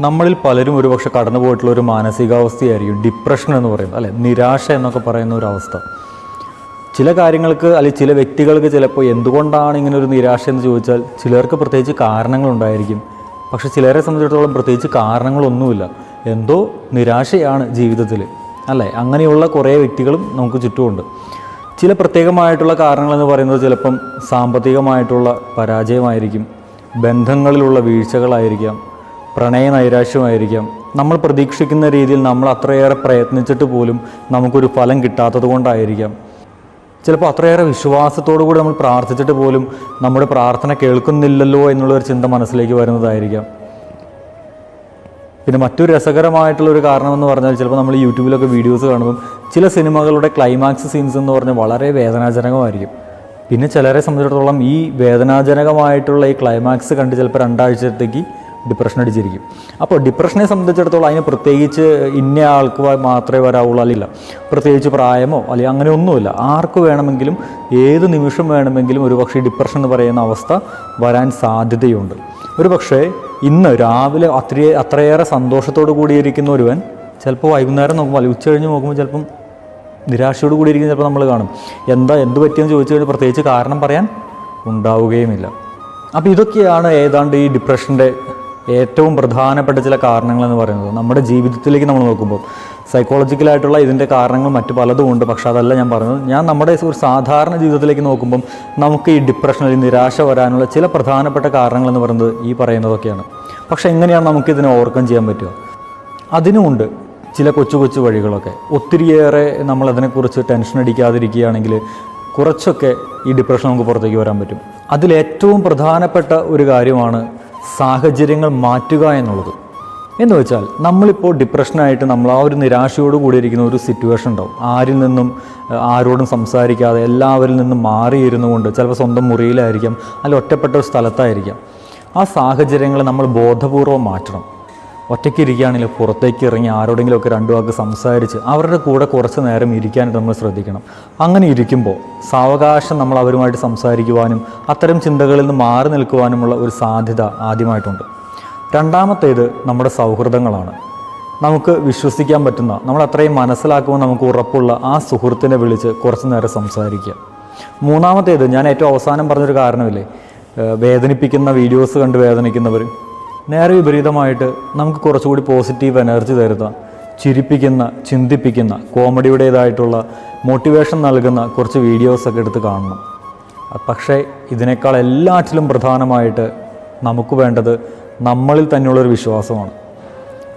നമ്മളിൽ പലരും ഒരുപക്ഷെ കടന്നു പോയിട്ടുള്ള ഒരു മാനസികാവസ്ഥയായിരിക്കും. ഡിപ്രഷൻ എന്ന് പറയുന്നത്. അല്ലെ? നിരാശ എന്നൊക്കെ പറയുന്ന ഒരു അവസ്ഥ. ചില കാര്യങ്ങൾക്ക് അല്ലെങ്കിൽ ചില വ്യക്തികൾക്ക് ചിലപ്പോൾ എന്തുകൊണ്ടാണ് ഇങ്ങനെ ഒരു നിരാശ എന്ന് ചോദിച്ചാൽ ചിലർക്ക് പ്രത്യേകിച്ച് കാരണങ്ങളുണ്ടായിരിക്കും പക്ഷെ ചിലരെ സംബന്ധിച്ചിടത്തോളം പ്രത്യേകിച്ച് കാരണങ്ങളൊന്നുമില്ല. എന്തോ നിരാശയാണ് ജീവിതത്തിൽ അല്ലേ? അങ്ങനെയുള്ള കുറേ വ്യക്തികളും നമുക്ക് ചുറ്റുമുണ്ട്. ചില പ്രത്യേകമായിട്ടുള്ള കാരണങ്ങളെന്ന് പറയുന്നത് ചിലപ്പം സാമ്പത്തികമായിട്ടുള്ള പരാജയമായിരിക്കും. ബന്ധങ്ങളിലുള്ള വീഴ്ചകളായിരിക്കാം. പ്രണയ നൈരാശ്യമായിരിക്കാം. നമ്മൾ പ്രതീക്ഷിക്കുന്ന രീതിയിൽ നമ്മൾ അത്രയേറെ പ്രയത്നിച്ചിട്ട് പോലും നമുക്കൊരു ഫലം കിട്ടാത്തത് കൊണ്ടായിരിക്കാം. ചിലപ്പോൾ അത്രയേറെ വിശ്വാസത്തോടു കൂടി നമ്മൾ പ്രാർത്ഥിച്ചിട്ട് പോലും നമ്മുടെ പ്രാർത്ഥന കേൾക്കുന്നില്ലല്ലോ എന്നുള്ളൊരു ചിന്ത മനസ്സിലേക്ക് വരുന്നതായിരിക്കാം. പിന്നെ മറ്റൊരു രസകരമായിട്ടുള്ളൊരു കാരണം എന്ന് പറഞ്ഞാൽ ചിലപ്പോൾ നമ്മൾ യൂട്യൂബിലൊക്കെ വീഡിയോസ് കാണുമ്പം ചില സിനിമകളുടെ ക്ലൈമാക്സ് സീൻസ് എന്ന് പറഞ്ഞാൽ വളരെ വേദനാജനകമായിരിക്കും. പിന്നെ ചിലരെ സംബന്ധിച്ചിടത്തോളം ഈ വേദനാജനകമായിട്ടുള്ള ഈ ക്ലൈമാക്സ് കണ്ട് ചിലപ്പോൾ രണ്ടാഴ്ചത്തേക്ക് ഡിപ്രഷൻ അടിച്ചിരിക്കും. അപ്പോൾ ഡിപ്രഷനെ സംബന്ധിച്ചിടത്തോളം അതിന് പ്രത്യേകിച്ച് ഇന്ന ആൾക്ക് മാത്രമേ വരാവുള്ളൂ അല്ലില്ല പ്രത്യേകിച്ച് പ്രായമോ അല്ലെങ്കിൽ അങ്ങനെ ഒന്നുമില്ല. ആർക്ക് വേണമെങ്കിലും ഏത് നിമിഷം വേണമെങ്കിലും ഒരു പക്ഷേ ഡിപ്രഷൻ എന്ന് പറയുന്ന അവസ്ഥ വരാൻ സാധ്യതയുണ്ട്. ഒരു പക്ഷേ ഇന്ന് രാവിലെ അത്ര അത്രയേറെ സന്തോഷത്തോടു കൂടിയിരിക്കുന്ന ഒരുവൻ ചിലപ്പോൾ വൈകുന്നേരം നോക്കുമ്പോൾ അല്ലെങ്കിൽ ഉച്ച കഴിഞ്ഞ് നോക്കുമ്പോൾ ചിലപ്പം നിരാശയോട് കൂടി ഇരിക്കുന്ന ചിലപ്പോൾ നമ്മൾ കാണും. എന്താ എന്ത് പറ്റിയെന്ന് ചോദിച്ചു കഴിഞ്ഞാൽ പ്രത്യേകിച്ച് കാരണം പറയാൻ ഉണ്ടാവുകയുമില്ല. അപ്പോൾ ഇതൊക്കെയാണ് ഏതാണ്ട് ഈ ഡിപ്രഷന്റെ ഏറ്റവും പ്രധാനപ്പെട്ട ചില കാരണങ്ങളെന്ന് പറയുന്നത് നമ്മുടെ ജീവിതത്തിലേക്ക് നമ്മൾ നോക്കുമ്പോൾ സൈക്കോളജിക്കലായിട്ടുള്ള ഇതിന്റെ കാരണങ്ങൾ മറ്റു പലതും ഉണ്ട്. പക്ഷേ അതല്ല ഞാൻ പറഞ്ഞത്. ഞാൻ നമ്മുടെ ഒരു സാധാരണ ജീവിതത്തിലേക്ക് നോക്കുമ്പം നമുക്ക് ഈ ഡിപ്രഷൻ അല്ലെങ്കിൽ നിരാശ വരാനുള്ള ചില പ്രധാനപ്പെട്ട കാരണങ്ങളെന്ന് പറയുന്നത് ഈ പറയുന്നതൊക്കെയാണ്. പക്ഷേ എങ്ങനെയാണ് നമുക്കിതിനെ ഓവർകം ചെയ്യാൻ പറ്റുക? അതിനുമുണ്ട് ചില കൊച്ചു കൊച്ചു വഴികളൊക്കെ. ഒത്തിരിയേറെ നമ്മളതിനെക്കുറിച്ച് ടെൻഷൻ അടിക്കാതിരിക്കുകയാണെങ്കിൽ കുറച്ചൊക്കെ ഈ ഡിപ്രഷൻ നമുക്ക് പുറത്തേക്ക് വരാൻ പറ്റും. അതിലേറ്റവും പ്രധാനപ്പെട്ട ഒരു കാര്യമാണ് സാഹചര്യങ്ങൾ മാറ്റുക എന്നുള്ളത്. എന്ന് വെച്ചാൽ നമ്മളിപ്പോൾ ഡിപ്രഷനായിട്ട് നമ്മൾ ആ ഒരു നിരാശയോട് കൂടിയിരിക്കുന്ന ഒരു സിറ്റുവേഷൻ ഉണ്ടാവും. ആരിൽ നിന്നും ആരോടും സംസാരിക്കാതെ എല്ലാവരിൽ നിന്നും മാറിയിരുന്നു കൊണ്ട് ചിലപ്പോൾ സ്വന്തം മുറിയിലായിരിക്കാം അല്ലെങ്കിൽ ഒറ്റപ്പെട്ട ഒരു സ്ഥലത്തായിരിക്കാം. ആ സാഹചര്യങ്ങൾ നമ്മൾ ബോധപൂർവം മാറ്റണം. ഒറ്റയ്ക്ക് ഇരിക്കുകയാണെങ്കിൽ പുറത്തേക്ക് ഇറങ്ങി ആരോടെങ്കിലുമൊക്കെ രണ്ടു വാക്ക് സംസാരിച്ച് അവരുടെ കൂടെ കുറച്ച് നേരം ഇരിക്കാനായിട്ട് നമ്മൾ ശ്രദ്ധിക്കണം. അങ്ങനെ ഇരിക്കുമ്പോൾ സാവകാശം നമ്മൾ അവരുമായിട്ട് സംസാരിക്കുവാനും അത്തരം ചിന്തകളിൽ നിന്ന് മാറി നിൽക്കുവാനുമുള്ള ഒരു സാധ്യത ആദ്യമായിട്ടുണ്ട്. രണ്ടാമത്തേത് നമ്മുടെ സൗഹൃദങ്ങളാണ്. നമുക്ക് വിശ്വസിക്കാൻ പറ്റുന്ന നമ്മൾ അത്രയും മനസ്സിലാക്കുമ്പോൾ നമുക്ക് ഉറപ്പുള്ള ആ സുഹൃത്തിനെ വിളിച്ച് കുറച്ച് നേരം സംസാരിക്കുക. മൂന്നാമത്തേത് ഞാൻ ഏറ്റവും അവസാനം പറഞ്ഞൊരു കാരണമില്ലേ? വേദനിപ്പിക്കുന്ന വീഡിയോസ് കണ്ട് വേദനിക്കുന്നവർ നേരെ വിപരീതമായിട്ട് നമുക്ക് കുറച്ചുകൂടി പോസിറ്റീവ് എനർജി തരുന്ന ചിരിപ്പിക്കുന്ന ചിന്തിപ്പിക്കുന്ന കോമഡിയുടേതായിട്ടുള്ള മോട്ടിവേഷൻ നൽകുന്ന കുറച്ച് വീഡിയോസൊക്കെ എടുത്ത് കാണണം. പക്ഷേ ഇതിനേക്കാൾ എല്ലാറ്റിലും പ്രധാനമായിട്ട് നമുക്ക് വേണ്ടത് നമ്മളിൽ തന്നെയുള്ളൊരു വിശ്വാസമാണ്.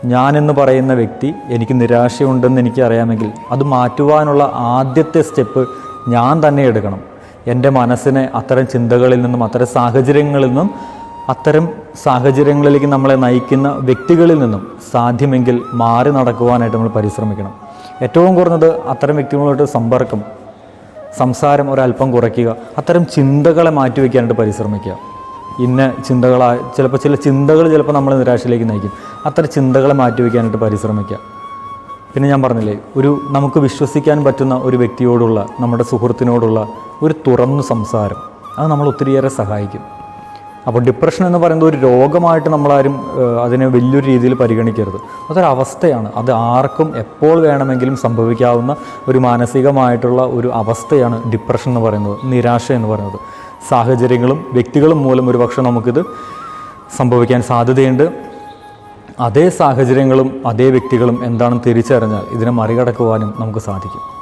ഞാനെന്ന് പറയുന്ന വ്യക്തി എനിക്ക് നിരാശയുണ്ടെന്ന് എനിക്ക് അറിയാമെങ്കിൽ അത് മാറ്റുവാനുള്ള ആദ്യത്തെ സ്റ്റെപ്പ് ഞാൻ തന്നെ എടുക്കണം. എന്റെ മനസ്സിനെ അത്തരം ചിന്തകളിൽ നിന്നും അത്തരം സാഹചര്യങ്ങളിൽ നിന്നും അത്തരം സാഹചര്യങ്ങളിലേക്ക് നമ്മളെ നയിക്കുന്ന വ്യക്തികളിൽ നിന്നും സാധ്യമെങ്കിൽ മാറി നടക്കുവാനായിട്ട് നമ്മൾ പരിശ്രമിക്കണം. ഏറ്റവും കുറഞ്ഞത് അത്തരം വ്യക്തികളുമായിട്ട് സമ്പർക്കം സംസാരം ഒരല്പം കുറയ്ക്കുക അത്തരം ചിന്തകളെ മാറ്റിവെക്കാനായിട്ട് പരിശ്രമിക്കുക. ഇന്ന ചിന്തകളാ ചിലപ്പോൾ ചില ചിന്തകൾ ചിലപ്പോൾ നമ്മളെ നിരാശയിലേക്ക് നയിക്കും. അത്തരം ചിന്തകളെ മാറ്റിവെക്കാനായിട്ട് പരിശ്രമിക്കുക. പിന്നെ ഞാൻ പറഞ്ഞില്ലേ ഒരു നമുക്ക് വിശ്വസിക്കാൻ പറ്റുന്ന ഒരു വ്യക്തിയോടുള്ള നമ്മുടെ സുഹൃത്തിനോടുള്ള ഒരു തുറന്നു സംസാരം അത് നമ്മൾ ഒത്തിരിയേറെ സഹായിക്കും. അപ്പോൾ ഡിപ്രഷൻ എന്ന് പറയുന്നത് ഒരു രോഗമായിട്ട് നമ്മളാരും അതിനെ വലിയൊരു രീതിയിൽ പരിഗണിക്കരുത്. അതൊരവസ്ഥയാണ് അത് ആർക്കും എപ്പോൾ വേണമെങ്കിലും സംഭവിക്കാവുന്ന ഒരു മാനസികമായിട്ടുള്ള ഒരു അവസ്ഥയാണ് ഡിപ്രഷൻ എന്ന് പറയുന്നത് നിരാശ എന്ന് പറയുന്നത്. സാഹചര്യങ്ങളും വ്യക്തികളും മൂലം ഒരുപക്ഷെ നമുക്കിത് സംഭവിക്കാൻ സാധ്യതയുണ്ട്. അതേ സാഹചര്യങ്ങളും അതേ വ്യക്തികളും എന്താണെന്ന് തിരിച്ചറിഞ്ഞാൽ ഇതിനെ മറികടക്കുവാനും നമുക്ക് സാധിക്കും.